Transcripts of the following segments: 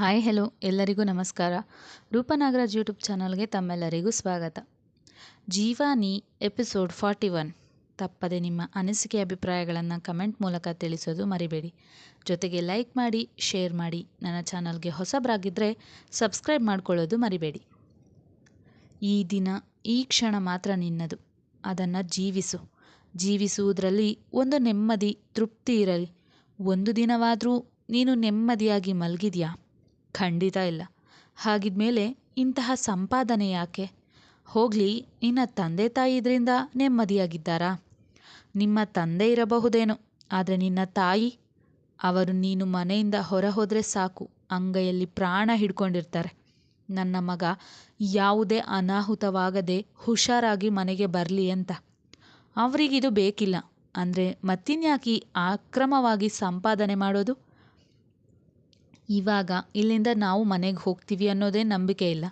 Hi hello ಎಲ್ಲರಿಗೂ ನಮಸ್ಕಾರ. ರೂಪನಾಗರಾಜ್ YouTube ಚಾನಲ್ಗೆ ತಮ್ಮೆಲ್ಲರಿಗೂ ಸ್ವಾಗತ. ಜೀವಾನಿ ಎಪಿಸೋಡ್ ಫಾರ್ಟಿ ಒನ್. ತಪ್ಪದೆ ನಿಮ್ಮ ಅನಿಸಿಕೆ ಅಭಿಪ್ರಾಯಗಳನ್ನು ಕಮೆಂಟ್ ಮೂಲಕ ತಿಳಿಸೋದು ಮರಿಬೇಡಿ. ಜೊತೆಗೆ ಲೈಕ್ ಮಾಡಿ, ಶೇರ್ ಮಾಡಿ. ನನ್ನ ಚಾನಲ್ಗೆ ಹೊಸಬರಾಗಿದ್ದರೆ ಸಬ್ಸ್ಕ್ರೈಬ್ ಮಾಡ್ಕೊಳ್ಳೋದು ಮರಿಬೇಡಿ. ಈ ದಿನ, ಈ ಕ್ಷಣ ಮಾತ್ರ ನಿನ್ನದು. ಅದನ್ನು ಜೀವಿಸು. ಜೀವಿಸುವುದರಲ್ಲಿ ಒಂದು ನೆಮ್ಮದಿ, ತೃಪ್ತಿ ಇರಲಿ. ಒಂದು ದಿನವಾದರೂ ನೀನು ನೆಮ್ಮದಿಯಾಗಿ ಮಲಗಿದ್ಯಾ? ಖಂಡಿತ ಇಲ್ಲ. ಹಾಗಿದ್ಮೇಲೆ ಇಂತಹ ಸಂಪಾದನೆ ಯಾಕೆ? ಹೋಗಲಿ, ನಿನ್ನ ತಂದೆ ತಾಯಿ ಇದರಿಂದ ನೆಮ್ಮದಿಯಾಗಿದ್ದಾರಾ? ನಿಮ್ಮ ತಂದೆ ಇರಬಹುದೇನೋ, ಆದರೆ ನಿನ್ನ ತಾಯಿ? ಅವರು ನೀನು ಮನೆಯಿಂದ ಹೊರ ಹೋದರೆ ಸಾಕು, ಅಂಗೈಯಲ್ಲಿ ಪ್ರಾಣ ಹಿಡ್ಕೊಂಡಿರ್ತಾರೆ. ನನ್ನ ಮಗ ಯಾವುದೇ ಅನಾಹುತವಾಗದೆ ಹುಷಾರಾಗಿ ಮನೆಗೆ ಬರಲಿ ಅಂತ. ಅವರಿಗಿದು ಬೇಕಿಲ್ಲ, ಅಂದರೆ ಮತ್ತಿನ್ಯಾಕೆ ಅಕ್ರಮವಾಗಿ ಸಂಪಾದನೆ ಮಾಡೋದು? ಇವಾಗ ಇಲ್ಲಿಂದ ನಾವು ಮನೆಗೆ ಹೋಗ್ತೀವಿ ಅನ್ನೋದೇ ನಂಬಿಕೆ ಇಲ್ಲ.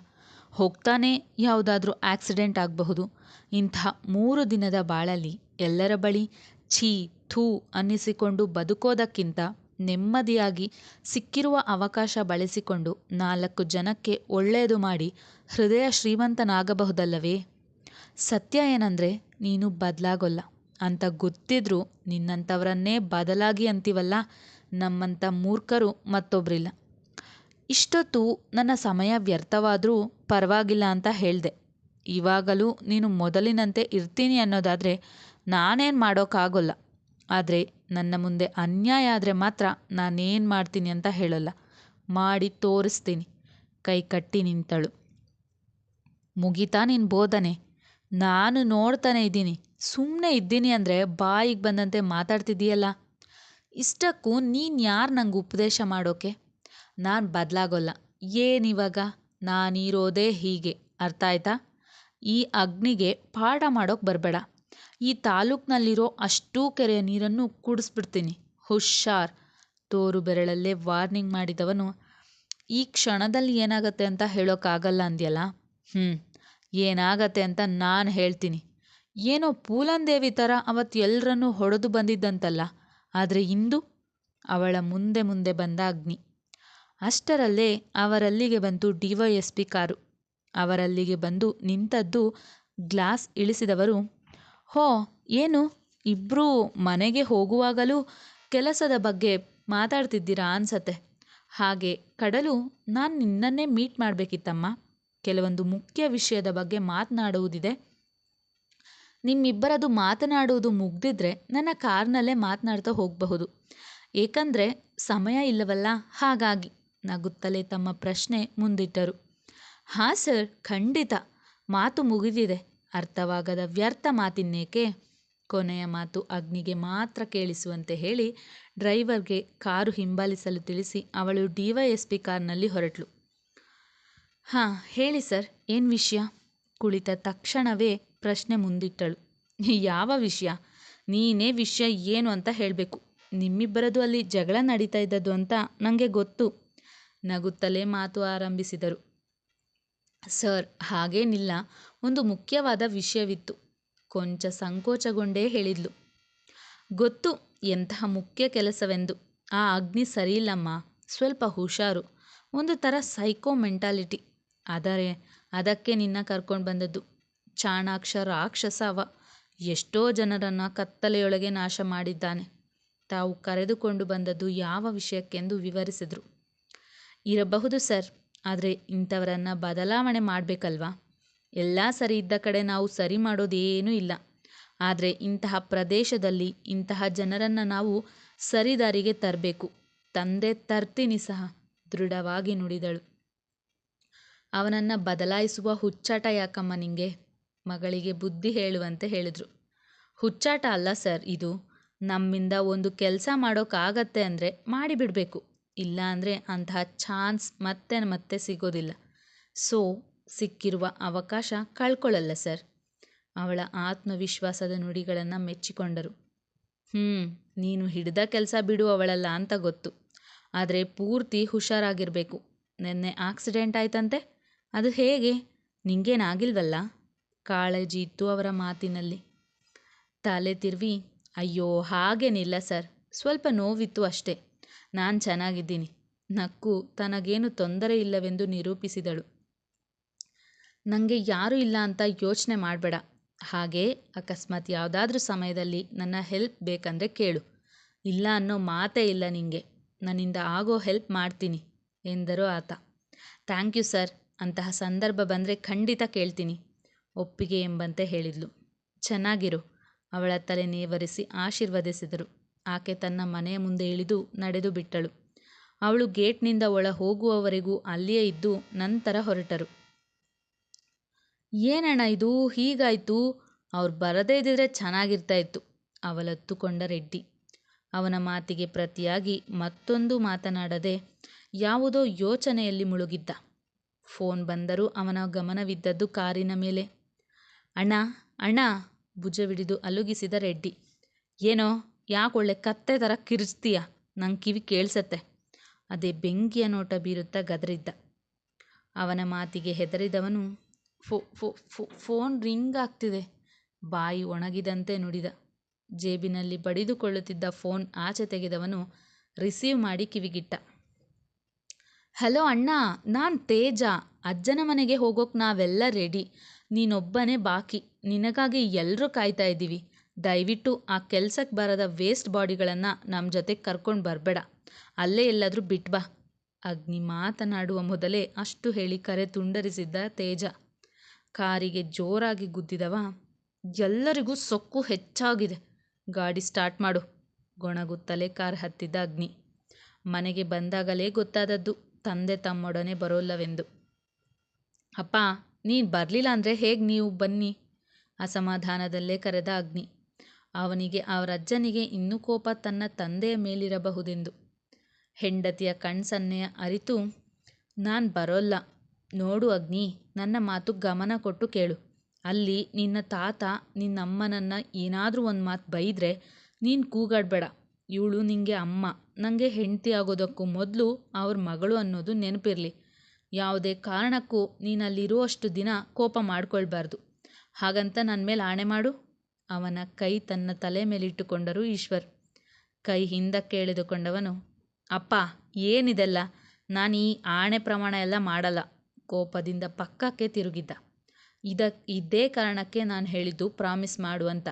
ಹೋಗ್ತಾನೆ ಯಾವುದಾದ್ರೂ ಆಕ್ಸಿಡೆಂಟ್ ಆಗಬಹುದು. ಇಂಥ ಮೂರು ದಿನದ ಬಾಳಲ್ಲಿ ಎಲ್ಲರ ಬಳಿ ಛೀ, ಥೂ ಅನ್ನಿಸಿಕೊಂಡು ಬದುಕೋದಕ್ಕಿಂತ ನೆಮ್ಮದಿಯಾಗಿ ಸಿಕ್ಕಿರುವ ಅವಕಾಶ ಬಳಸಿಕೊಂಡು ನಾಲ್ಕು ಜನಕ್ಕೆ ಒಳ್ಳೆಯದು ಮಾಡಿ ಹೃದಯ ಶ್ರೀಮಂತನಾಗಬಹುದಲ್ಲವೇ? ಸತ್ಯ ಏನಂದರೆ ನೀನು ಬದಲಾಗೋಲ್ಲ. ಅಂತ ಗೊತ್ತಿದ್ರೂ ನಿನ್ನಂಥವರನ್ನೇ ಬದಲಾಗಿ ಅಂತೀವಲ್ಲ? ನಮ್ಮಂಥ ಮೂರ್ಖರು ಮತ್ತೊಬ್ಬರಿಲ್ಲ ಇಷ್ಟೊತ್ತು ನನ್ನ ಸಮಯ ವ್ಯರ್ಥವಾದರೂ ಪರವಾಗಿಲ್ಲ ಅಂತ ಹೇಳಿದೆ. ಇವಾಗಲೂ ನೀನು ಮೊದಲಿನಂತೆ ಇರ್ತೀನಿ ಅನ್ನೋದಾದರೆ ನಾನೇನು ಮಾಡೋಕ್ಕಾಗೋಲ್ಲ. ಆದರೆ ನನ್ನ ಮುಂದೆ ಅನ್ಯಾಯ ಆದರೆ ಮಾತ್ರ ನಾನೇನು ಮಾಡ್ತೀನಿ ಅಂತ ಹೇಳೋಲ್ಲ. ಮಾಡಿ ತೋರಿಸ್ತೀನಿ. ಕೈ ಕಟ್ಟಿ ನಿಂತಳು. ಮುಗಿತಾ ನಿನ್ನ ಬೋಧನೆ? ನಾನು ನೋಡ್ತಾನೆ ಇದ್ದೀನಿ. ಸುಮ್ಮನೆ ಇದ್ದೀನಿ ಅಂದರೆ ಬಾಯಿಗೆ ಬಂದಂತೆ ಮಾತಾಡ್ತಿದ್ದೀಯಲ್ಲ? ಇಷ್ಟಕ್ಕೂ ನೀನು ಯಾರು ನಂಗೆ ಉಪದೇಶ ಮಾಡೋಕೆ? ನಾನು ಬದಲಾಗೋಲ್ಲ. ಏನಿವಾಗ ನಾನಿರೋದೇ ಹೀಗೆ. ಅರ್ಥ ಆಯ್ತಾ? ಈ ಅಗ್ನಿಗೆ ಪಾಠ ಮಾಡೋಕೆ ಬರಬೇಡ. ಈ ತಾಲೂಕ್ನಲ್ಲಿರೋ ಅಷ್ಟೂ ಕೆರೆಯ ನೀರನ್ನು ಕುಡಿಸ್ಬಿಡ್ತೀನಿ. ಹುಷಾರ್. ತೋರು ಬೆರಳಲ್ಲೇ ವಾರ್ನಿಂಗ್ ಮಾಡಿದವನು, ಈ ಕ್ಷಣದಲ್ಲಿ ಏನಾಗತ್ತೆ ಅಂತ ಹೇಳೋಕ್ಕಾಗಲ್ಲ ಅಂದ್ಯಲ್ಲ? ಹ್ಞೂ ಏನಾಗತ್ತೆ ಅಂತ ನಾನು ಹೇಳ್ತೀನಿ. ಏನೋ ಪೂಲಂದೇವಿ ಥರ ಅವತ್ತು ಎಲ್ಲರನ್ನೂ ಹೊಡೆದು ಬಂದಿದ್ದಂತಲ್ಲ? ಆದರೆ ಇಂದು ಅವಳ ಮುಂದೆ ಮುಂದೆ ಬಂದ ಅಗ್ನಿ. ಅಷ್ಟರಲ್ಲೇ ಅವರಲ್ಲಿಗೆ ಬಂತು D Y S P car. ಅವರಲ್ಲಿಗೆ ಬಂದು ನಿಂತದ್ದು ಗ್ಲಾಸ್ ಇಳಿಸಿದವರು, ಹೋ, ಏನು? ಇಬ್ಬರೂ ಮನೆಗೆ ಹೋಗುವಾಗಲೂ ಕೆಲಸದ ಬಗ್ಗೆ ಮಾತಾಡ್ತಿದ್ದೀರಾ? ಅನ್ಸತ್ತೆ. ಹಾಗೆ ಕಡಲು, ನಾನು ನಿನ್ನನ್ನೇ ಮೀಟ್ ಮಾಡಬೇಕಿತ್ತಮ್ಮ. ಕೆಲವೊಂದು ಮುಖ್ಯ ವಿಷಯದ ಬಗ್ಗೆ ಮಾತನಾಡುವುದಿದೆ. ನಿಮ್ಮಿಬ್ಬರದು ಮಾತನಾಡುವುದು ಮುಗ್ದಿದ್ರೆ ನನ್ನ ಕಾರ್ನಲ್ಲೇ ಮಾತನಾಡ್ತಾ ಹೋಗಬಹುದು. ಏಕಂದ್ರೆ ಸಮಯ ಇಲ್ಲವಲ್ಲ? ಹಾಗಾಗಿ, ನಗುತ್ತಲೇ ತಮ್ಮ ಪ್ರಶ್ನೆ ಮುಂದಿಟ್ಟರು. ಹಾಂ ಸರ್, ಖಂಡಿತ. ಮಾತು ಮುಗಿದಿದೆ. ಅರ್ಥವಾಗದ ವ್ಯರ್ಥ ಮಾತಿನ್ನೇಕೆ? ಕೊನೆಯ ಮಾತು ಅಗ್ನಿಗೆ ಮಾತ್ರ ಕೇಳಿಸುವಂತೆ ಹೇಳಿ ಡ್ರೈವರ್ಗೆ ಕಾರು ಹಿಂಬಾಲಿಸಲು ತಿಳಿಸಿ ಅವಳು ಡಿ ವೈ ಕಾರ್ನಲ್ಲಿ ಹೊರಟಳು ಹಾಂ, ಹೇಳಿ ಸರ್, ಏನು ವಿಷಯ? ಕುಳಿತ ತಕ್ಷಣವೇ ಪ್ರಶ್ನೆ ಮುಂದಿಟ್ಟಳು. ಯಾವ ವಿಷಯ? ನೀನೇ ವಿಷಯ ಏನು ಅಂತ ಹೇಳಬೇಕು. ನಿಮ್ಮಿಬ್ಬರದು ಅಲ್ಲಿ ಜಗಳ ನಡೀತಾ ಇದ್ದದ್ದು ಅಂತ ನನಗೆ ಗೊತ್ತು. ನಗುತ್ತಲೇ ಮಾತು ಆರಂಭಿಸಿದರು. ಸರ್, ಹಾಗೇನಿಲ್ಲ. ಒಂದು ಮುಖ್ಯವಾದ ವಿಷಯವಿತ್ತು. ಕೊಂಚ ಸಂಕೋಚಗೊಂಡೇ ಹೇಳಿದ್ಲು. ಗೊತ್ತು, ಎಂತಹ ಮುಖ್ಯ ಕೆಲಸವೆಂದು. ಆ ಅಗ್ನಿ ಸರಿಯಿಲ್ಲಮ್ಮ. ಸ್ವಲ್ಪ ಹುಷಾರು. ಒಂದು ಥರ ಸೈಕೋ ಮೆಂಟಾಲಿಟಿ. ಆದರೆ ಅದಕ್ಕೆ ನಿನ್ನ ಕರ್ಕೊಂಡು ಬಂದದ್ದು. ಚಾಣಾಕ್ಷ ರಾಕ್ಷಸ ಅವ. ಎಷ್ಟೋ ಜನರನ್ನು ಕತ್ತಲೆಯೊಳಗೆ ನಾಶ ಮಾಡಿದ್ದಾನೆ. ತಾವು ಕರೆದುಕೊಂಡು ಬಂದದ್ದು ಯಾವ ವಿಷಯಕ್ಕೆಂದು ವಿವರಿಸಿದರು. ಇರಬಹುದು ಸರ್, ಆದರೆ ಇಂಥವರನ್ನು ಬದಲಾವಣೆ ಮಾಡಬೇಕಲ್ವಾ? ಎಲ್ಲ ಸರಿ ಇದ್ದ ಕಡೆ ನಾವು ಸರಿ ಮಾಡೋದೇನೂ ಇಲ್ಲ. ಆದರೆ ಇಂತಹ ಪ್ರದೇಶದಲ್ಲಿ ಇಂತಹ ಜನರನ್ನು ನಾವು ಸರಿದಾರಿಗೆ ತರಬೇಕು. ತಂದೆ ತರ್ತೀನಿ ಸಹ, ದೃಢವಾಗಿ ನುಡಿದಳು. ಅವನನ್ನು ಬದಲಾಯಿಸುವ ಹುಚ್ಚಾಟ ಯಾಕಮ್ಮ ನಿಂಗೆ? ಮಗಳಿಗೆ ಬುದ್ಧಿ ಹೇಳುವಂತೆ ಹೇಳಿದರು. ಹುಚ್ಚಾಟ ಅಲ್ಲ ಸರ್ ಇದು. ನಮ್ಮಿಂದ ಒಂದು ಕೆಲಸ ಮಾಡೋಕ್ಕಾಗತ್ತೆ ಅಂದರೆ ಮಾಡಿಬಿಡಬೇಕು. ಇಲ್ಲ ಅಂದರೆ ಅಂತಹ ಚಾನ್ಸ್ ಮತ್ತೆ ಮತ್ತೆ ಸಿಗೋದಿಲ್ಲ. ಸೊ, ಸಿಕ್ಕಿರುವ ಅವಕಾಶ ಕಳ್ಕೊಳ್ಳಲ್ಲ ಸರ್. ಅವಳ ಆತ್ಮವಿಶ್ವಾಸದ ನುಡಿಗಳನ್ನು ಮೆಚ್ಚಿಕೊಂಡರು. ಹ್ಞೂ ನೀನು ಹಿಡಿದ ಕೆಲಸ ಬಿಡು ಅವಳಲ್ಲ ಅಂತ ಗೊತ್ತು. ಆದರೆ ಪೂರ್ತಿ ಹುಷಾರಾಗಿರಬೇಕು. ನಿನ್ನೆ ಆಕ್ಸಿಡೆಂಟ್ ಆಯ್ತಂತೆ. ಅದು ಹೇಗೆ? ನಿಂಗೇನಾಗಿಲ್ವಲ್ಲ? ಕಾಳಜಿ ಇತ್ತು ಅವರ ಮಾತಿನಲ್ಲಿ. ತಲೆ ತಿರುವಿ, ಅಯ್ಯೋ, ಹಾಗೇನಿಲ್ಲ ಸರ್. ಸ್ವಲ್ಪ ನೋವಿತ್ತು ಅಷ್ಟೇ. ನಾನು ಚೆನ್ನಾಗಿದ್ದೀನಿ. ನಕ್ಕು ತನಗೇನು ತೊಂದರೆ ಇಲ್ಲವೆಂದು ನಿರೂಪಿಸಿದಳು. ನನಗೆ ಯಾರೂ ಇಲ್ಲ ಅಂತ ಯೋಚನೆ ಮಾಡಬೇಡ. ಹಾಗೆ ಅಕಸ್ಮಾತ್ ಯಾವುದಾದ್ರೂ ಸಮಯದಲ್ಲಿ ನನ್ನ ಹೆಲ್ಪ್ ಬೇಕಂದರೆ ಕೇಳು. ಇಲ್ಲ ಅನ್ನೋ ಮಾತೇ ಇಲ್ಲ ನಿನಗೆ ನನ್ನಿಂದ ಆಗೋ ಹೆಲ್ಪ್ ಮಾಡ್ತೀನಿ, ಎಂದರು ಆತ. Thank you sir. ಅಂತಹ ಸಂದರ್ಭ ಬಂದರೆ ಖಂಡಿತ ಕೇಳ್ತೀನಿ. ಒಪ್ಪಿಗೆ ಎಂಬಂತೆ ಹೇಳಿದ್ಲು. ಚೆನ್ನಾಗಿರು. ಅವಳ ತಲೆ ನೇವರಿಸಿ ಆಶೀರ್ವದಿಸಿದರು. ಆಕೆ ತನ್ನ ಮನೆಯ ಮುಂದೆ ಇಳಿದು ನಡೆದು ಬಿಟ್ಟಳು. ಅವಳು ಗೇಟ್ನಿಂದ ಒಳ ಹೋಗುವವರೆಗೂ ಅಲ್ಲಿಯೇ ಇದ್ದು ನಂತರ ಹೊರಟರು. ಏನಣ್ಣ ಇದು? ಹೀಗಾಯ್ತು? ಅವ್ರು ಬರದೇ ಇದ್ದಿದ್ರೆ ಚೆನ್ನಾಗಿರ್ತಾ ಇತ್ತು, ಅವಲತ್ತುಕೊಂಡ ರೆಡ್ಡಿ. ಅವನ ಮಾತಿಗೆ ಪ್ರತಿಯಾಗಿ ಮತ್ತೊಂದು ಮಾತನಾಡದೆ ಯಾವುದೋ ಯೋಚನೆಯಲ್ಲಿ ಮುಳುಗಿದ್ದ. ಫೋನ್ ಬಂದರೂ ಅವನ ಗಮನವಿದ್ದದ್ದು ಕಾರಿನ ಮೇಲೆ. ಅಣ್ಣ ಅಣ್ಣ ಭುಜವಿಡಿದು ಅಲುಗಿಸಿದ ರೆಡ್ಡಿ. ಏನೋ ಯಾಕೊಳ್ಳೆ ಕತ್ತೆ ಥರ ಕಿರಿಸ್ತೀಯ ನಂಗೆ ಕಿವಿ ಕೇಳಿಸತ್ತೆ. ಅದೇ ಬೆಂಕಿಯ ನೋಟ ಬೀರುತ್ತಾ ಗದರಿದ್ದ. ಅವನ ಮಾತಿಗೆ ಹೆದರಿದವನು ಫೋ ಫೋ ಫೋ, ಫೋನ್ ರಿಂಗ್ ಆಗ್ತಿದೆ. ಬಾಯಿ ಒಣಗಿದಂತೆ ನುಡಿದ. ಜೇಬಿನಲ್ಲಿ ಬಡಿದುಕೊಳ್ಳುತ್ತಿದ್ದ ಫೋನ್ ಆಚೆ ತೆಗೆದವನು ರಿಸೀವ್ ಮಾಡಿ ಕಿವಿಗಿಟ್ಟ. ಹಲೋ ಅಣ್ಣ, ನಾನು ತೇಜ. ಅಜ್ಜನ ಮನೆಗೆ ಹೋಗೋಕೆ ನಾವೆಲ್ಲ ರೆಡಿ. ನೀನೊಬ್ಬನೇ ಬಾಕಿ. ನಿನಗಾಗಿ ಎಲ್ಲರೂ ಕಾಯ್ತಾ ಇದ್ದೀವಿ. ದಯವಿಟ್ಟು ಆ ಕೆಲ್ಸಕ್ಕೆ ಬರದ ವೇಸ್ಟ್ ಬಾಡಿಗಳನ್ನು ನಮ್ಮ ಜೊತೆಗೆ ಕರ್ಕೊಂಡು ಬರಬೇಡ. ಅಲ್ಲೇ ಎಲ್ಲಾದರೂ ಬಿಟ್ಬಾ ಅಗ್ನಿ ಮಾತನಾಡುವ ಮೊದಲೇ ಅಷ್ಟು ಹೇಳಿ ಕರೆ ತುಂಡರಿಸಿದ್ದ ತೇಜ. ಕಾರಿಗೆ ಜೋರಾಗಿ ಗುದ್ದಿದವ. ಎಲ್ಲರಿಗೂ ಸೊಕ್ಕು ಹೆಚ್ಚಾಗಿದೆ. ಗಾಡಿ ಸ್ಟಾರ್ಟ್ ಮಾಡು. ಗೊಣಗುತ್ತಲೇ ಕಾರ್ ಹತ್ತಿದ್ದ ಅಗ್ನಿ. ಮನೆಗೆ ಬಂದಾಗಲೇ ಗೊತ್ತಾದದ್ದು, ತಂದೆ ತಮ್ಮೊಡನೆ ಬರೋಲ್ಲವೆಂದು. ಅಪ್ಪ ನೀನು ಬರಲಿಲ್ಲ ಅಂದರೆ ಹೇಗೆ ನೀವು ಬನ್ನಿ? ಅಸಮಾಧಾನದಲ್ಲೇ ಕರೆದ ಅಗ್ನಿ. ಅವನಿಗೆ ಅವರಜ್ಜನಿಗೆ ಇನ್ನೂ ಕೋಪ ತನ್ನ ತಂದೆಯ ಮೇಲಿರಬಹುದೆಂದು. ಹೆಂಡತಿಯ ಕಣ್ಸನ್ನೆಯ ಅರಿತು, ನಾನು ಬರೋಲ್ಲ. ನೋಡು ಅಗ್ನಿ, ನನ್ನ ಮಾತು ಗಮನ ಕೊಟ್ಟು ಕೇಳು. ಅಲ್ಲಿ ನಿನ್ನ ತಾತ ನಿನ್ನಮ್ಮನನ್ನು ಏನಾದರೂ ಒಂದು ಮಾತು ಬೈದರೆ ನೀನು ಕೂಗಾಡಬೇಡ. ಇವಳು ನಿನಗೆ ಅಮ್ಮ. ನನಗೆ ಹೆಂಡತಿ ಆಗೋದಕ್ಕೂ ಮೊದಲು ಅವ್ರ ಮಗಳು ಅನ್ನೋದು ನೆನಪಿರಲಿ. ಯಾವುದೇ ಕಾರಣಕ್ಕೂ ನೀನಲ್ಲಿರುವಷ್ಟು ದಿನ ಕೋಪ ಮಾಡಿಕೊಳ್ಬಾರ್ದು. ಹಾಗಂತ ನನ್ನ ಮೇಲೆ ಆಣೆ ಮಾಡು. ಅವನ ಕೈ ತನ್ನ ತಲೆ ಮೇಲಿಟ್ಟುಕೊಂಡರು ಈಶ್ವರ್. ಕೈ ಹಿಂದಕ್ಕೆ ಎಳೆದುಕೊಂಡವನು ಅಪ್ಪ, ಏನಿದೆಲ್ಲ? ನಾನು ಈ ಆಣೆ ಪ್ರಮಾಣ ಎಲ್ಲ ಮಾಡಲ್ಲ. ಕೋಪದಿಂದ ಪಕ್ಕಕ್ಕೆ ತಿರುಗಿದ್ದ. ಇದ, ಇದೇ ಕಾರಣಕ್ಕೆ ನಾನು ಹೇಳಿದ್ದು ಪ್ರಾಮಿಸ್ ಮಾಡು ಅಂತ.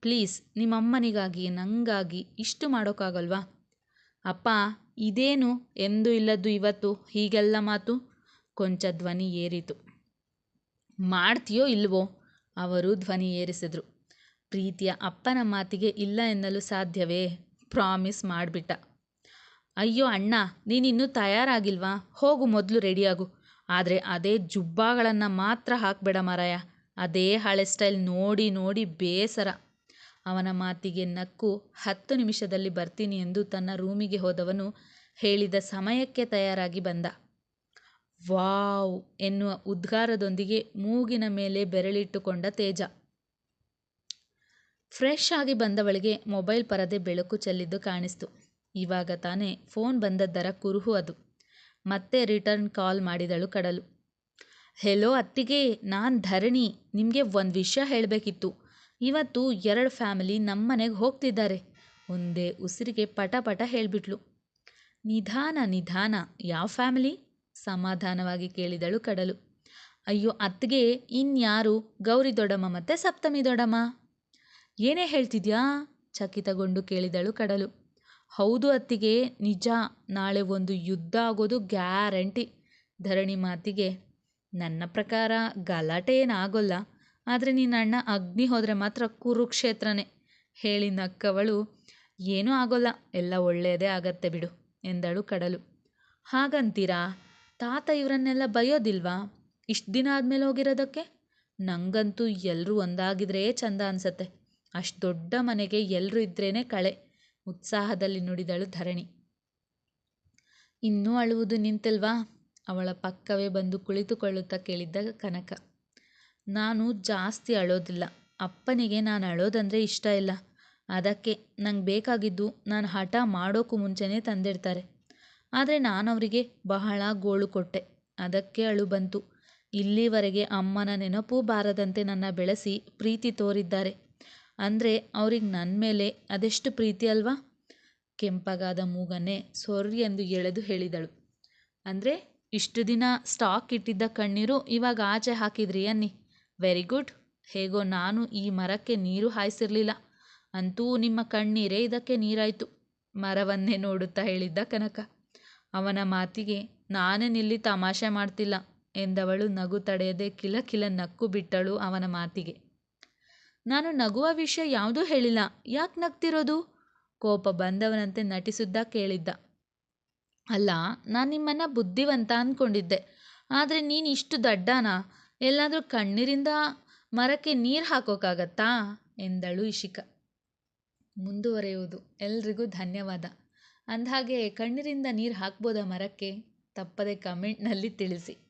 ಪ್ಲೀಸ್, ನಿಮ್ಮಮ್ಮನಿಗಾಗಿ, ನಂಗಾಗಿ ಇಷ್ಟು ಮಾಡೋಕ್ಕಾಗಲ್ವಾ? ಅಪ್ಪ, ಇದೇನು? ಎಂದೂ ಇಲ್ಲದ್ದು ಇವತ್ತು, ಹೀಗೆಲ್ಲ ಮಾತು? ಕೊಂಚ ಧ್ವನಿ ಏರಿತು. ಮಾಡ್ತೀಯೋ ಇಲ್ವೋ? ಅವರು ಧ್ವನಿ ಏರಿಸಿದ್ರು. ಪ್ರೀತಿಯ ಅಪ್ಪನ ಮಾತಿಗೆ ಇಲ್ಲ ಎನ್ನಲು ಸಾಧ್ಯವೇ? ಪ್ರಾಮಿಸ್ ಮಾಡಿಬಿಟ್ಟ. ಅಯ್ಯೋ ಅಣ್ಣ, ನೀನಿನ್ನೂ ತಯಾರಾಗಿಲ್ವಾ? ಹೋಗು ಮೊದಲು ರೆಡಿಯಾಗು. ಆದರೆ ಅದೇ ಜುಬ್ಬಾಗಳನ್ನು ಮಾತ್ರ ಹಾಕಬೇಡ ಮಾರಾಯ. ಅದೇ ಹಳೆ ಸ್ಟೈಲ್ ನೋಡಿ ನೋಡಿ ಬೇಸರ. ಅವನ ಮಾತಿಗೆ ನಕ್ಕು ಹತ್ತು ನಿಮಿಷದಲ್ಲಿ ಬರ್ತೀನಿ ಎಂದು ತನ್ನ ರೂಮಿಗೆ ಹೋದವನು ಹೇಳಿದ ಸಮಯಕ್ಕೆ ತಯಾರಾಗಿ ಬಂದ. ವಾವ್ ಎನ್ನುವ ಉದ್ಗಾರದೊಂದಿಗೆ ಮೂಗಿನ ಮೇಲೆ ಬೆರಳಿಟ್ಟುಕೊಂಡ ತೇಜ. ಫ್ರೆಶ್ ಆಗಿ ಬಂದವಳಿಗೆ ಮೊಬೈಲ್ ಪರದೆ ಬೆಳಕು ಚೆಲ್ಲಿದ್ದು ಕಾಣಿಸ್ತು. ಇವಾಗ ತಾನೇ ಫೋನ್ ಬಂದದ್ದರ ಕುರುಹು ಅದು. ಮತ್ತೆ ರಿಟರ್ನ್ ಕಾಲ್ ಮಾಡಿದಳು ಕಡಲು. ಹೆಲೋ ಅತ್ತಿಗೆ, ನಾನು ಧರಣಿ. ನಿಮಗೆ ಒಂದು ವಿಷಯ ಹೇಳಬೇಕಿತ್ತು. ಇವತ್ತು ಎರಡು ಫ್ಯಾಮಿಲಿ ನಮ್ಮನೆಗೆ ಹೋಗ್ತಿದ್ದಾರೆ. ಒಂದೇ ಉಸಿರಿಗೆ ಪಟ ಪಟ ಹೇಳಿಬಿಟ್ಲು. ನಿಧಾನ ನಿಧಾನ. ಯಾವ ಫ್ಯಾಮಿಲಿ? ಸಮಾಧಾನವಾಗಿ ಕೇಳಿದಳು ಕಡಲು. ಅಯ್ಯೋ, ಅತ್ತಿಗೆ ಇನ್ಯಾರು? ಗೌರಿ ದೊಡಮ್ಮ ಮತ್ತು ಸಪ್ತಮಿ ದೊಡಮ್ಮ ಏನೇ ಹೇಳ್ತಿದ್ಯಾ? ಚಕಿತಗೊಂಡು ಕೇಳಿದಳು ಕಡಲು. ಹೌದು ಅತ್ತಿಗೆ, ನಿಜ. ನಾಳೆ ಒಂದು ಯುದ್ಧ ಆಗೋದು ಗ್ಯಾರಂಟಿ. ಧರಣಿ ಮಾತಿಗೆ, ನನ್ನ ಪ್ರಕಾರ ಗಲಾಟೆ ಏನಾಗೋಲ್ಲ. ಆದರೆ ನಿನ್ನಣ್ಣ ಅಗ್ನಿ ಹೋದರೆ ಮಾತ್ರ ಕುರುಕ್ಷೇತ್ರನೇ. ಹೇಳಿ ನಕ್ಕವಳು, ಏನೂ ಆಗೋಲ್ಲ. ಎಲ್ಲ ಒಳ್ಳೆಯದೇ ಆಗತ್ತೆ ಬಿಡು ಎಂದಳು ಕಡಲು. ಹಾಗಂತೀರಾ? ತಾತ ಇವರನ್ನೆಲ್ಲ ಬೈಯೋದಿಲ್ವಾ? ಇಷ್ಟು ದಿನ ಆದಮೇಲೆ ಹೋಗಿರೋದಕ್ಕೆ? ನನಗಂತೂ ಎಲ್ಲರೂ ಒಂದಾಗಿದ್ರೇ ಚಂದ ಅನ್ಸತ್ತೆ. ಅಷ್ಟು ದೊಡ್ಡ ಮನೆಗೆ ಎಲ್ಲರೂ ಇದ್ರೇ ಕಳೆ. ಉತ್ಸಾಹದಲ್ಲಿ ನುಡಿದಳು ಧರಣಿ. ಇನ್ನೂ ಅಳುವುದು ನಿಂತಲ್ವಾ? ಅವಳ ಪಕ್ಕವೇ ಬಂದು ಕುಳಿತುಕೊಳ್ಳುತ್ತಾ ಕೇಳಿದ್ದ ಕನಕ. ನಾನು ಜಾಸ್ತಿ ಅಳೋದಿಲ್ಲ. ಅಪ್ಪನಿಗೆ ನಾನು ಅಳೋದಂದರೆ ಇಷ್ಟ ಇಲ್ಲ. ಅದಕ್ಕೆ ನಂಗೆ ಬೇಕಾಗಿದ್ದು ನಾನು ಹಠ ಮಾಡೋಕ್ಕೂ ಮುಂಚೆನೇ ತಂದಿಡ್ತಾರೆ. ಆದರೆ ನಾನು ಅವರಿಗೆ ಬಹಳ ಗೋಳು ಕೊಟ್ಟೆ. ಅದಕ್ಕೆ ಅಳು ಬಂತು. ಇಲ್ಲಿವರೆಗೆ ಅಮ್ಮನ ನೆನಪೂ ಬಾರದಂತೆ ನನ್ನ ಬೆಳೆಸಿ ಪ್ರೀತಿ ತೋರಿದ್ದಾರೆ. ಅಂದರೆ ಅವ್ರಿಗೆ ನನ್ನ ಮೇಲೆ ಅದೆಷ್ಟು ಪ್ರೀತಿ ಅಲ್ವಾ? ಕೆಂಪಗಾದ ಮೂಗನ್ನೇ ಸೊರ್ರಿ ಎಂದು ಎಳೆದು ಹೇಳಿದಳು. ಅಂದರೆ ಇಷ್ಟು ದಿನ ಸ್ಟಾಕ್ ಇಟ್ಟಿದ್ದ ಕಣ್ಣೀರು ಇವಾಗ ಆಚೆ ಹಾಕಿದ್ರಿ ಅನ್ನಿ. Very good. ಹೇಗೋ ನಾನು ಈ ಮರಕ್ಕೆ ನೀರು ಹಾಯಿಸಿರಲಿಲ್ಲ. ಅಂತೂ ನಿಮ್ಮ ಕಣ್ಣೀರೇ ಇದಕ್ಕೆ ನೀರಾಯಿತು. ಮರವನ್ನೇ ನೋಡುತ್ತಾ ಹೇಳಿದ್ದ ಕನಕ. ಅವನ ಮಾತಿಗೆ ನಾನೇನಿಲ್ಲಿ ತಮಾಷೆ ಮಾಡ್ತಿಲ್ಲ ಎಂದವಳು ನಗು ತಡೆಯದೆ ಕಿಲ ಕಿಲ ನಕ್ಕು ಬಿಟ್ಟಳು ಅವನ ಮಾತಿಗೆ. ನಾನು ನಗುವ ವಿಷಯ ಯಾವುದೂ ಹೇಳಿಲ್ಲ. ಯಾಕೆ ನಗ್ತಿರೋದು? ಕೋಪ ಬಂದವನಂತೆ ನಟಿಸುತ್ತಾ ಕೇಳಿದ್ದ. ಅಲ್ಲ, ನಾನು ನಿಮ್ಮನ್ನು ಬುದ್ಧಿವಂತ ಅಂದ್ಕೊಂಡಿದ್ದೆ ಆದರೆ ನೀನು ಇಷ್ಟು ದಡ್ಡನಾ? ಎಲ್ಲಾದರೂ ಕಣ್ಣೀರಿಂದ ಮರಕ್ಕೆ ನೀರು ಹಾಕೋಕ್ಕಾಗತ್ತಾ ಎಂದಳು ಇಶಿಕ. ಮುಂದುವರೆಯುವುದು. ಎಲ್ರಿಗೂ ಧನ್ಯವಾದ. ಅಂದಹಾಗೆ ಕಣ್ಣೀರಿಂದ ನೀರು ಹಾಕ್ಬೋದಾ ಮರಕ್ಕೆ? ತಪ್ಪದೆ ಕಮೆಂಟ್ನಲ್ಲಿ ತಿಳಿಸಿ.